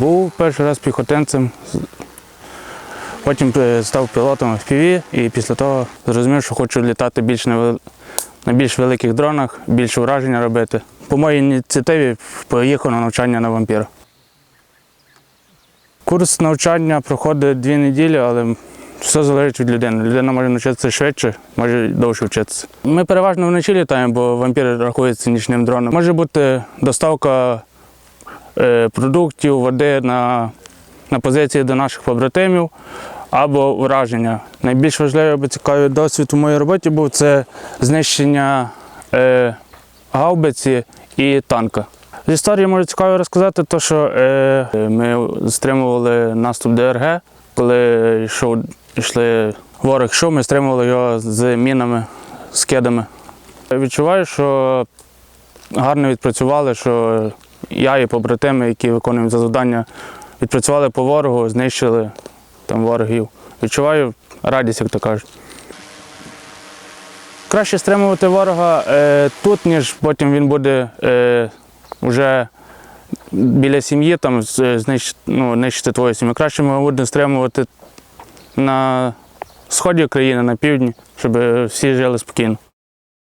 Був перший раз піхотинцем, потім е, став пілотом FPV і після того зрозумів, що хочу літати більш на, більш великих дронах, більше враження робити. По моїй ініціативі поїхав на навчання на вампіра. Курс навчання проходить дві неділі, але все залежить від людини. Людина може навчитися швидше, може довше вчитися. Ми переважно вночі літаємо, бо вампір рахується нічним дроном. Може бути доставка продуктів, води на, на позиції до наших побратимів або ураження. Найбільш важливий або цікавий досвід у моїй роботі був це знищення е, гаубиці і танка. З історії можу цікаво розказати, то, що е, ми стримували наступ ДРГ, коли йшов, йшли ворог йшов, ми стримували його з мінами, з кидами. Відчуваю, що гарно відпрацювали, що я і побратими, які виконуємо за завдання, відпрацювали по ворогу, знищили там ворогів. Відчуваю радість, як то кажуть. Краще стримувати ворога е, тут, ніж потім він буде е, вже біля сім'ї, там з- знищ, ну, нищити твою сім'ю. Краще ми будемо стримувати на сході країни, на півдні, щоб всі жили спокійно.